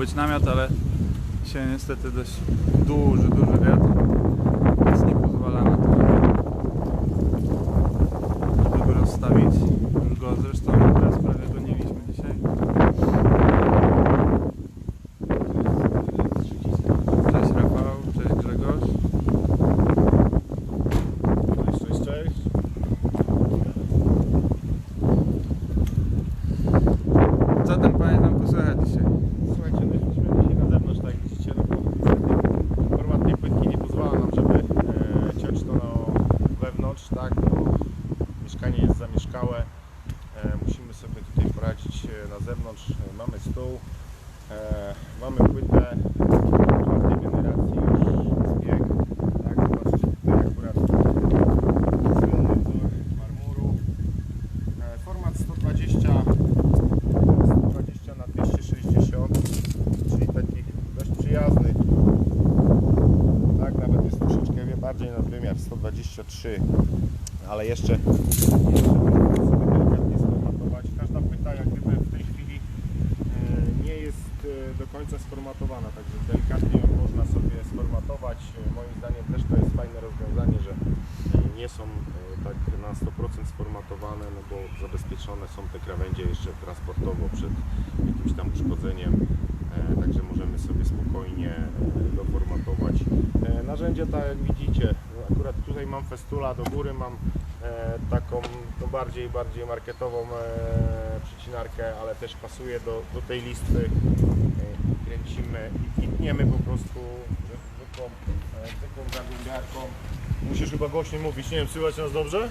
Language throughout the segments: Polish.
być namiot, ale dzisiaj niestety dość duży, duży 23, ale jeszcze, jeszcze Każda płyta jak gdyby w tej chwili e, nie jest e, do końca sformatowana, także delikatnie ją można sobie sformatować. E, moim zdaniem też to jest fajne rozwiązanie, że nie są tak na 100% sformatowane, no bo zabezpieczone są te krawędzie jeszcze transportowo przed jakimś tam uszkodzeniem, także możemy sobie spokojnie doformatować. Narzędzie tak jak widzicie tutaj mam festula do góry, mam e, taką no bardziej, bardziej marketową e, przycinarkę, ale też pasuje do, do tej listwy. E, Kręcimy i tniemy po prostu zwykłą, e, zwykłą zagłębiarką. Musisz chyba głośniej mówić, nie wiem, słychać nas dobrze?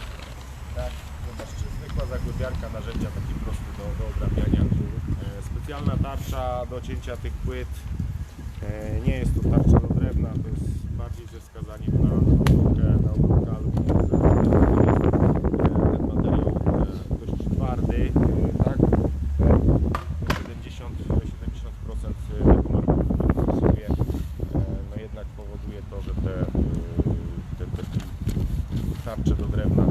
Tak, zobaczcie, zwykła zagłębiarka, narzędzia takie proste do, do odrabiania. E, specjalna tarcza do cięcia tych płyt. E, nie jest to tarcza do drewna, to jest bardziej ze wskazaniem na obróbkę, na obróbkę aluminium. E, ten materiał e, dość twardy, e, tak? E, 70, 70% tego marmuru stosuje, e, no jednak powoduje to, że te, e, te, te tarcze do drewna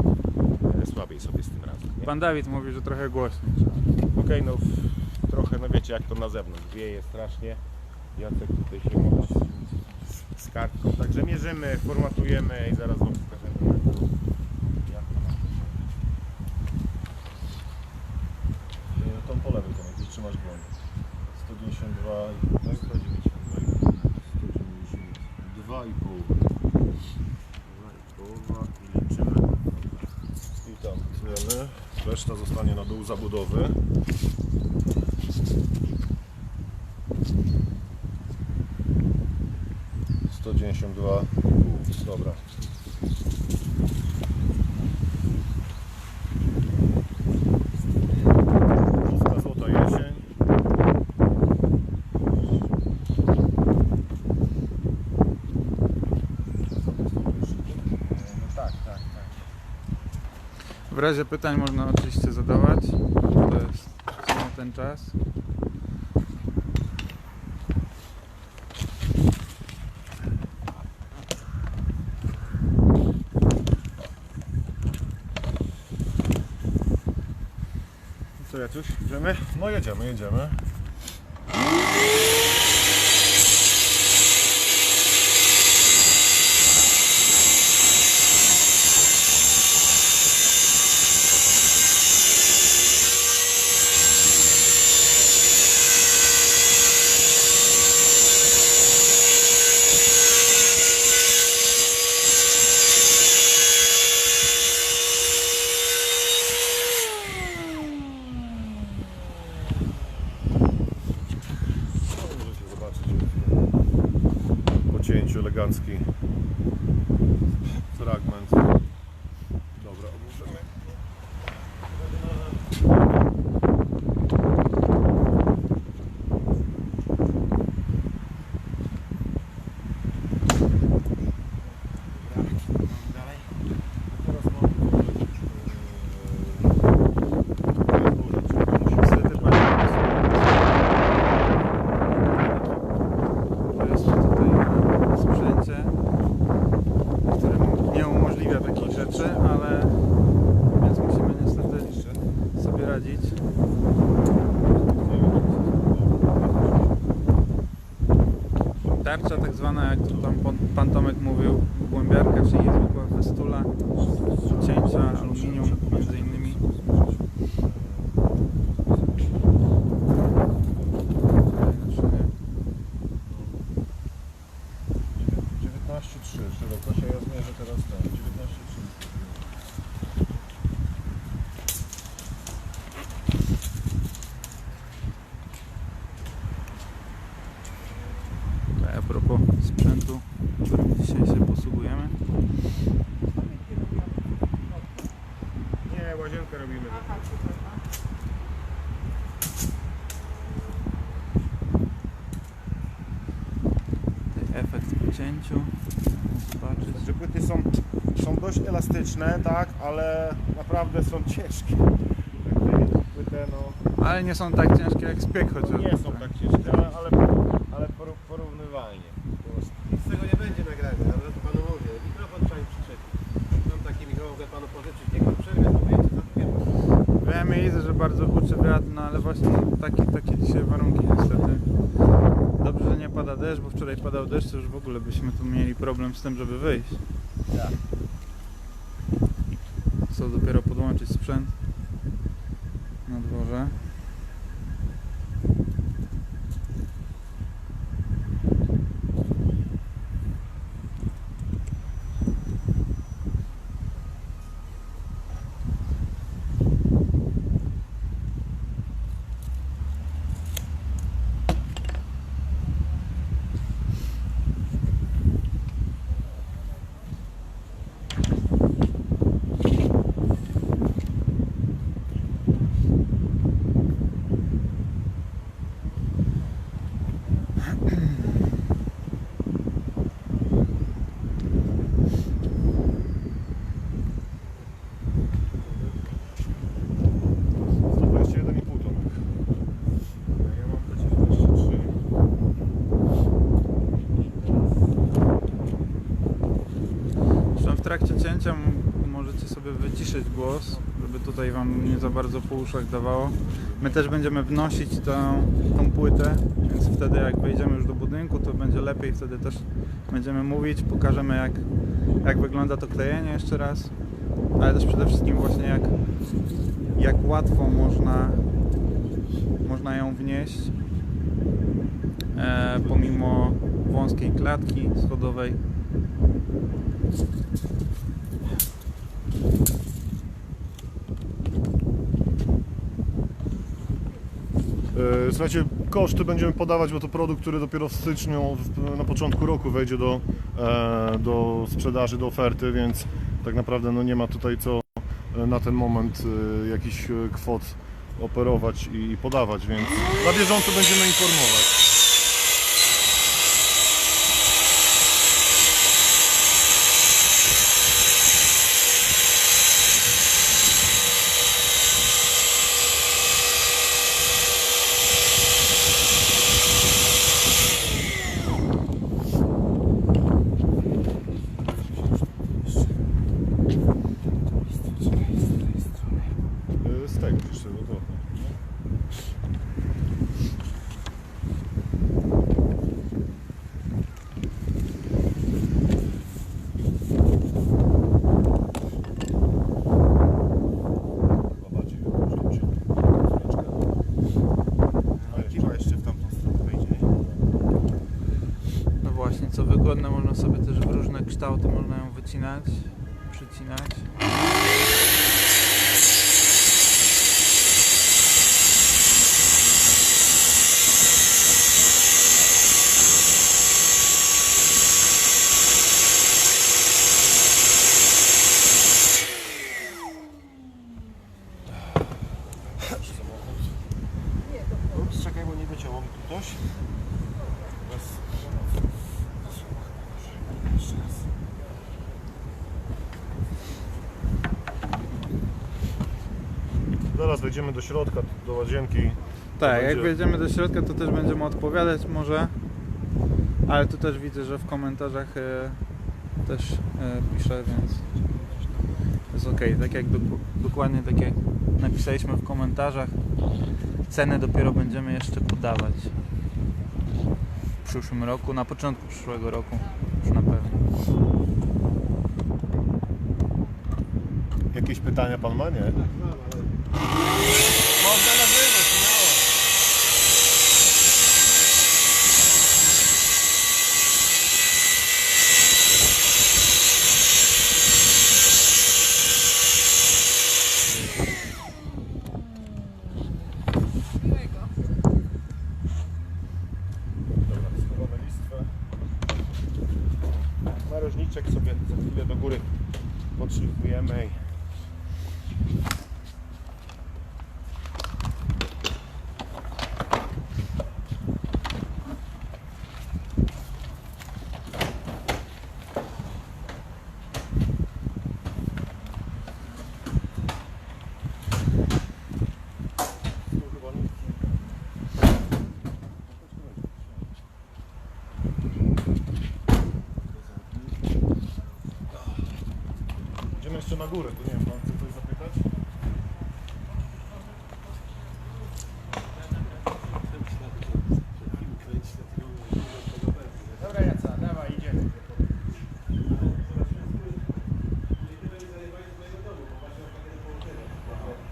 e, słabiej sobie z tym radzą. nie? Pan Dawid mówi, że trochę głośniej. Okej, no trochę, no wiecie jak to na zewnątrz, wieje strasznie. Jacek tutaj się ma z, z kartką, także mierzymy, formatujemy i zaraz wam pokażemy jak to, ma E, Tą po lewej tam, gdzie trzymasz dłoń. 192, tak? 192 połowa i liczymy. i tam. Reszta zostanie na dół zabudowy. Sto dziewięćdziesiąt dwa. Dobra. Polska złota jesień. No tak, tak, tak. W razie pytań można oczywiście zadawać. To jest sumie ten czas. Co Jacuś, idziemy? No jedziemy, jedziemy. No, możecie zobaczyć po cięciu elegancki fragment. Dobra, odłożymy. Dalej. Teraz mam włożyć, e, włożyć, tylko musi Niestety panie To jest tutaj na sprzęcie, który mu nie umożliwia takich rzeczy, ale więc musimy niestety sobie radzić. tarcza tak zwana, jak tu tam pan- Tomek mówił, głębiarka, czyli zwykła festula, cięcia, aluminium między innymi. Naczynie. 19,3 szerokość, a ja zmierzę teraz ten. 19,3. Tak, a propos sprzętu, którym dzisiaj się posługujemy. Nie, łazienkę robimy. Tutaj efekt po cięciu. Zobaczyć. Znaczy płyty są, są dość tak, ale naprawdę są ciężkie. Płytę, no, Ale nie są tak ciężkie jak spiek chociażby. nie są tak ciężkie, ale, ale, porównywalnie. Nic z tego nie będzie nagrane, ale to panu mówię. Mikrofon trzeba im przyczepić. Mam taki mikrofon, mogę panu pożyczyć. Niech pan przerwie, to wyjdzie za dwie. Wiem i widzę, że bardzo huczy wiatr, no ale właśnie no, takie, takie dzisiaj warunki niestety. Dobrze, że nie pada deszcz, bo wczoraj padał deszcz, to już w ogóle byśmy tu mieli problem z tym, żeby wyjść. Tak. Co dopiero podłączyć sprzęt na dworze. To 21,5 tonek. Ja mam przecież 23. Zresztą możecie sobie wyciszyć głos, żeby tutaj Wam nie za bardzo po uszach dawało. My też będziemy wnosić tą, tą płytę, więc wtedy jak wejdziemy już do budynku, to będzie lepiej, wtedy też będziemy mówić, pokażemy jak, jak wygląda to klejenie jeszcze raz, ale też przede wszystkim właśnie jak, jak łatwo można, można ją wnieść e, pomimo wąskiej klatki schodowej. E, Słuchajcie, koszty będziemy podawać, bo to produkt, który dopiero w styczniu, na początku roku wejdzie do, e, do sprzedaży, do oferty, więc tak naprawdę no nie ma tutaj co e, na ten moment jakichś kwot operować i podawać, więc na bieżąco będziemy informować. E, Z tego jeszcze dokładnie. Chyba bardziej wziąć ręczkę. Ale kiwa jeszcze w tamtą stronę wejdzie. nie? No właśnie, co wygodne, można sobie też w różne kształty można ją wycinać, przycinać. Ups, czekaj, bo nie wyciąło mi tu ktoś. Raz. Jeszcze raz. Zaraz wejdziemy do środka, do łazienki. Tak, jak będzie- wejdziemy do środka, to też będziemy odpowiadać może. Ale tu też widzę, że w komentarzach e, też e, piszę, więc jest ok. Tak jak doku- dokładnie tak jak napisaliśmy w komentarzach, ceny dopiero będziemy jeszcze podawać. przyszłym roku, na początku przyszłego roku już na pewno. Jakieś pytania pan ma, nie? you na górę, to nie wiem, pan chce coś zapytać? Dobra Jaca, dawaj, idziemy.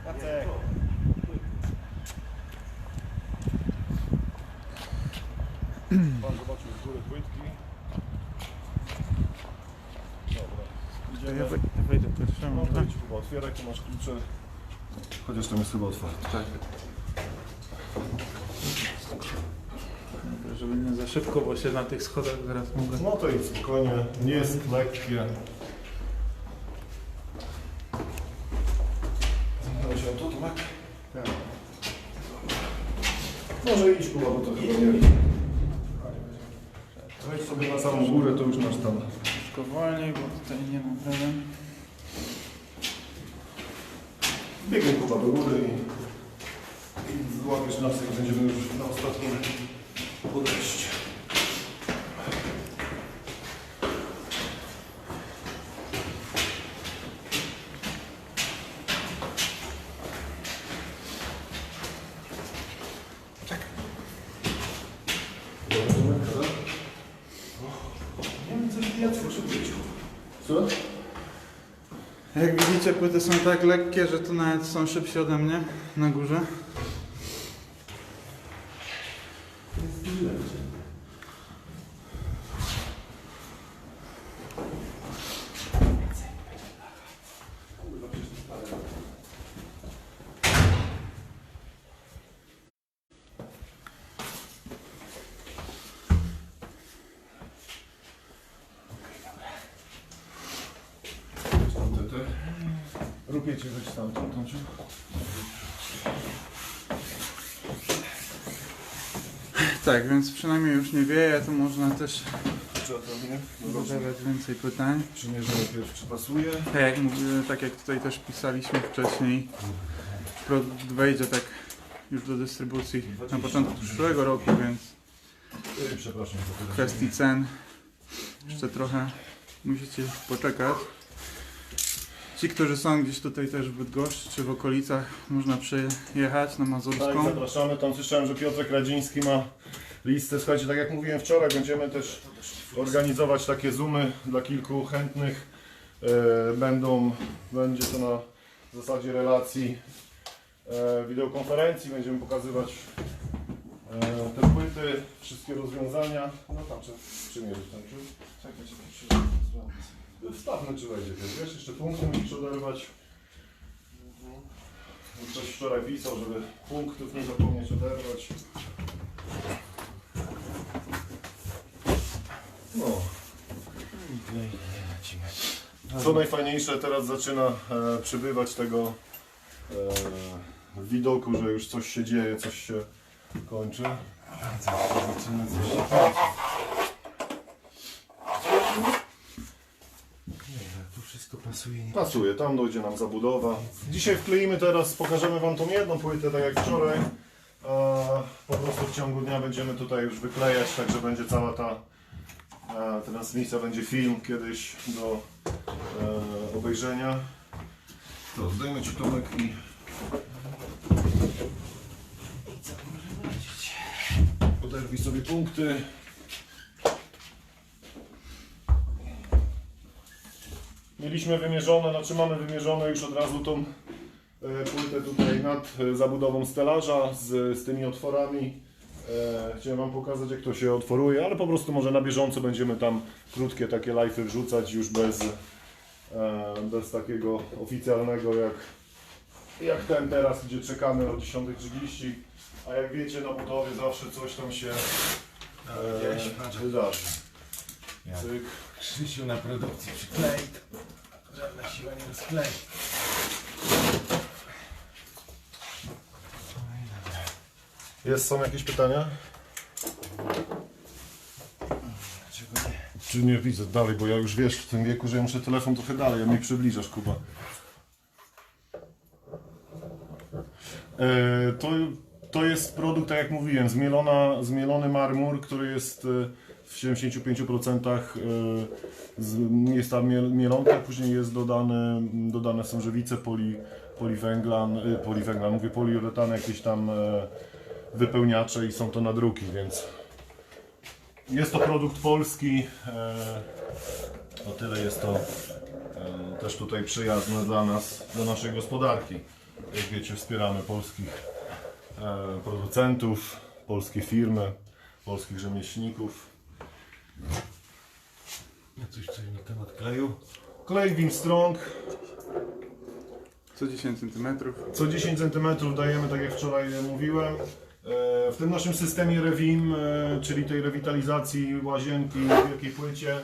Jacek. Pan zobaczył z góry płytki. Dobra. Ja Idziemy. wej- ja wejdę pierwszy, No może? wejdź chyba, otwieraj, klucze. Chociaż tam jest chyba otwarte. Tak. Dobra, żeby nie za szybko, bo się na tych schodach zaraz mogę... No to idź spokojnie, nie jest lekkie. Zamknąłem się tu, Tomek? Tak. Może idź Kuba, bo to chyba nie погодою. Jak widzicie, płyty są tak lekkie, że tu nawet są szybsi ode mnie na górze. Tamte te. Rupiecie weź stamtąd, Tomciu. Tak, więc przynajmniej już nie wieje, to można też mnie? zadawać więcej pytań. Przymierzę najpierw, czy pasuje. Tak jak, mówię, tak jak tutaj też pisaliśmy wcześniej, produkt wejdzie tak już do dystrybucji na początku przyszłego roku, więc Ej, Przepraszam za w tyle. kwestii cen jeszcze trochę musicie poczekać. Ci, którzy są gdzieś tutaj też w Bydgoszczy czy w okolicach, można przyjechać na Tak, Mazurską. zapraszamy. Tam słyszałem, że Piotrek Radziński ma listę. Słuchajcie, tak jak mówiłem wczoraj, będziemy też organizować takie zoomy dla kilku chętnych. E, Będą, będzie to na zasadzie relacji e, wideokonferencji. Będziemy pokazywać e, te płyty, wszystkie rozwiązania. No tam, czy, przymierzyć tam, czy? Czekaj, czekaj, Wstawmy, czy wejdzie. Wiesz, jeszcze punkty musisz oderwać. Ktoś wczoraj pisał, żeby punktów nie zapomnieć oderwać. No. Co najfajniejsze, teraz zaczyna e, przybywać tego e, widoku, że już coś się dzieje, coś się kończy. Tu wszystko pasuje. Pasuje, tam dojdzie nam zabudowa. Dzisiaj wkleimy teraz, pokażemy Wam tą jedną płytę, tak jak wczoraj. Po prostu w ciągu dnia będziemy tutaj już wyklejać, także będzie cała ta transmisja, będzie film kiedyś do e, obejrzenia. To zdejmę Ci Tomek i... Oderwij sobie punkty. Mieliśmy wymierzone, znaczy mamy wymierzone już od razu tą e, płytę tutaj nad e, zabudową stelaża z, z tymi otworami. E, chciałem Wam pokazać jak to się otworuje, ale po prostu może na bieżąco będziemy tam krótkie takie live'y wrzucać już bez, bez takiego oficjalnego jak, jak ten teraz, gdzie czekamy o 10.30. A jak wiecie na budowie zawsze coś tam się e, wydarzy. Cyk. Krzysiu na produkcji przyklei, to żadna siła nie rozklei. Jest, są jakieś pytania? Dlaczego nie? Czy nie widzę dalej, bo ja już wiesz w tym wieku, że ja muszę telefon trochę dalej, a mi przybliżasz, Kuba. E, to, to jest produkt, tak jak mówiłem, zmielona, zmielony marmur, który jest e, w 75% e, jest ta miel- mielonka, później jest dodane, dodane są żywice poli, poliwęglan, e, poliwęglan, mówię poliuretany, jakieś tam e, wypełniacze i są to nadruki, więc jest to produkt polski. O tyle jest to też tutaj przyjazne dla nas, dla naszej gospodarki. Jak wiecie, wspieramy polskich producentów, polskie firmy, polskich rzemieślników. Ja coś coś mi ten odkleił. Klej Wimstrong. Co 10 cm. Co 10 cm dajemy, tak jak wczoraj mówiłem. E, W tym naszym systemie Revim, e, czyli tej rewitalizacji łazienki w wielkiej płycie, e,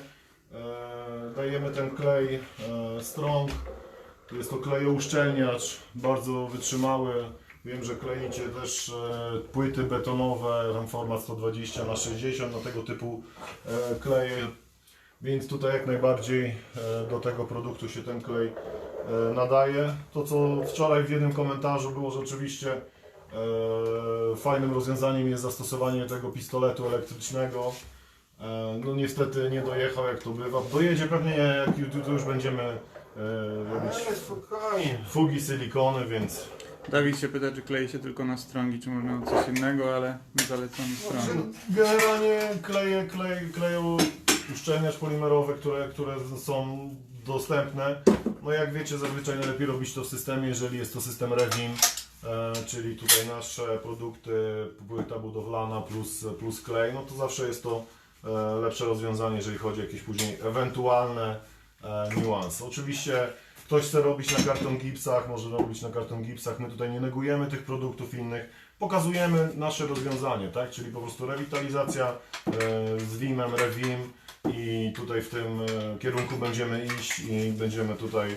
dajemy ten klej Strong. Jest to klejouszczelniacz, bardzo wytrzymały. Wiem, że kleicie też e, płyty betonowe, tam format 120 na 60 na tego typu e, kleje. Więc tutaj jak najbardziej e, do tego produktu się ten klej e, nadaje. To co wczoraj w jednym komentarzu było, że oczywiście e, fajnym rozwiązaniem jest zastosowanie tego pistoletu elektrycznego. E, no niestety nie dojechał jak to bywa. Dojedzie pewnie jak tu już będziemy e, robić Ale spokojnie. fugi silikony, więc Dawid się pyta, czy klei się tylko na strągi, czy można na coś innego, ale my zalecamy strągi. Generalnie kleje, klej, kleją uszczelniacz polimerowy, które, które są dostępne. No jak wiecie, zazwyczaj najlepiej robić to w systemie, jeżeli jest to system Revim, e, czyli tutaj nasze produkty, płyta budowlana plus, plus klej, no to zawsze jest to e, lepsze rozwiązanie, jeżeli chodzi o jakieś później ewentualne e, niuanse. Oczywiście ktoś chce robić na karton gipsach, może robić na karton gipsach, my tutaj nie negujemy tych produktów innych, pokazujemy nasze rozwiązanie, tak? Czyli po prostu rewitalizacja e, z WIM-em, Revim i tutaj w tym e, kierunku będziemy iść i będziemy tutaj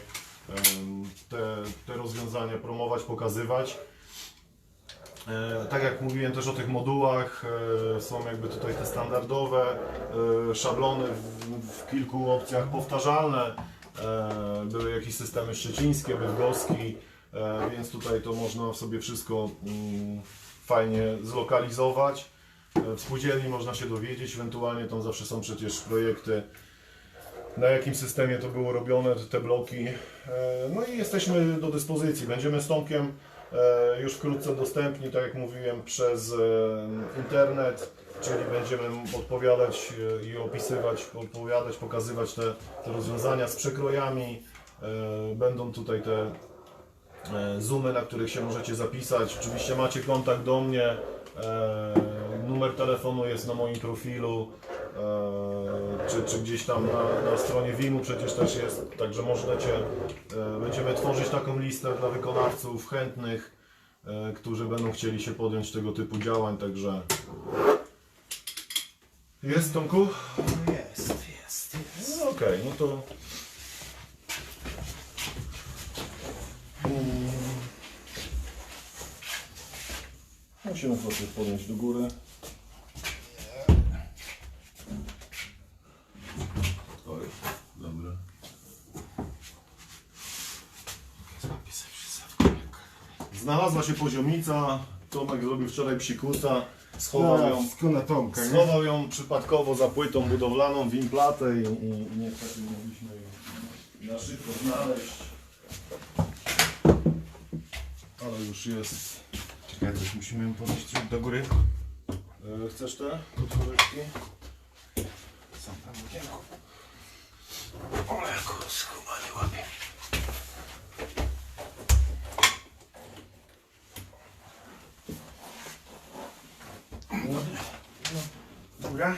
te, te rozwiązania promować, pokazywać. E, Tak jak mówiłem też o tych modułach, są jakby tutaj te standardowe szablony w, w kilku opcjach powtarzalne. E, Były jakieś systemy szczecińskie, bydgoski, e, więc tutaj to można sobie wszystko mm, fajnie zlokalizować. E, W spółdzielni można się dowiedzieć, ewentualnie tam zawsze są przecież projekty, na jakim systemie to było robione, te bloki. No i jesteśmy do dyspozycji. Będziemy z Tomkiem już wkrótce dostępni, tak jak mówiłem, przez internet, czyli będziemy odpowiadać e, i opisywać, opowiadać, pokazywać te, te rozwiązania z przekrojami. E, Będą tutaj te e, zoomy, na których się możecie zapisać. Oczywiście macie kontakt do mnie. Numer telefonu jest na moim profilu, czy, czy gdzieś tam na, na stronie WIM-u przecież też jest. Także możecie, e, będziemy tworzyć taką listę dla wykonawców chętnych, którzy będą chcieli się podjąć tego typu działań. Także jest Tomku? Jest, jest, jest. No okej, no to. Musimy trochę podnieść do góry. Oj, dobra. Znalazła się poziomica. Tomek zrobił wczoraj psikusa. Schował ją, na Tomka, nie? schował ją przypadkowo za płytą budowlaną w implatę i, i, i niestety nie mogliśmy jej na szybko znaleźć. Ale już jest. Czekaj, coś musimy podnieść trochę do góry. E, Chcesz te podkóreczki? Góra.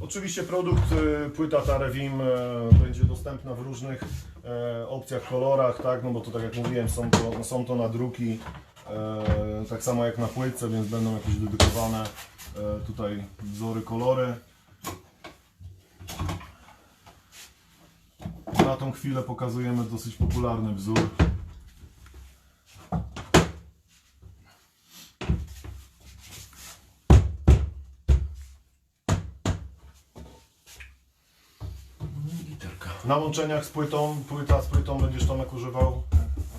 Oczywiście produkt y, płyta Tarewim y, będzie dostępna w różnych y, opcjach, kolorach, tak? No bo to tak jak mówiłem, są to, są to nadruki, tak samo jak na płytce, więc będą jakieś dedykowane tutaj wzory, kolory. Na tą chwilę pokazujemy dosyć popularny wzór. Na łączeniach z płytą, płyta z płytą będziesz Tomek używał,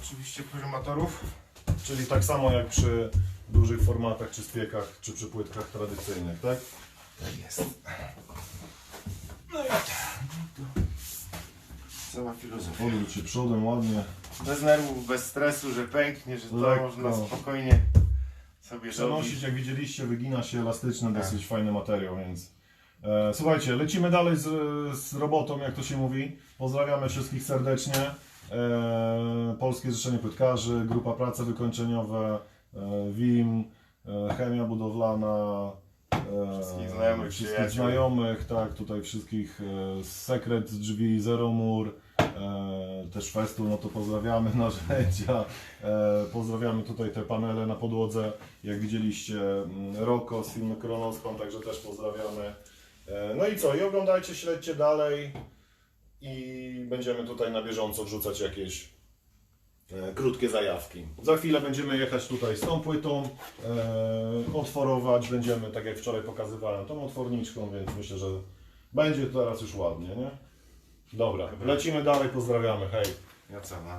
Oczywiście prymatorów. czyli tak samo jak przy dużych formatach, czy spiekach, czy przy płytkach tradycyjnych, tak? Tak jest. No i cała filozofia. Odwróć się przodem ładnie. Bez nerwów, bez stresu, że pęknie, że to Lekko. można spokojnie sobie Przenosić, robić. jak widzieliście, wygina się elastyczny, Tak. dosyć fajny materiał, więc... E, słuchajcie, lecimy dalej z, z robotą, jak to się mówi. Pozdrawiamy wszystkich serdecznie. E, Polskie Zrzeszenie Płytkarzy, Grupa Prace Wykończeniowe, WIM, e, Chemia Budowlana, e, Wszystkich znajomych, wszystkich znajomych, tak, tutaj wszystkich e, Sekret z drzwi, Zero Mur, e, też Festu, no to pozdrawiamy narzędzia, e, pozdrawiamy tutaj te panele na podłodze, jak widzieliście Roko z filmu Kronospan, także też pozdrawiamy. E, no i co, i oglądajcie, śledźcie dalej i będziemy tutaj na bieżąco wrzucać jakieś e, krótkie zajawki. Za chwilę będziemy jechać tutaj z tą płytą, e, otworować, będziemy, tak jak wczoraj pokazywałem, tą otworniczką, więc myślę, że będzie teraz już ładnie, nie? Dobra, lecimy dalej, pozdrawiamy, hej. Ja co, no.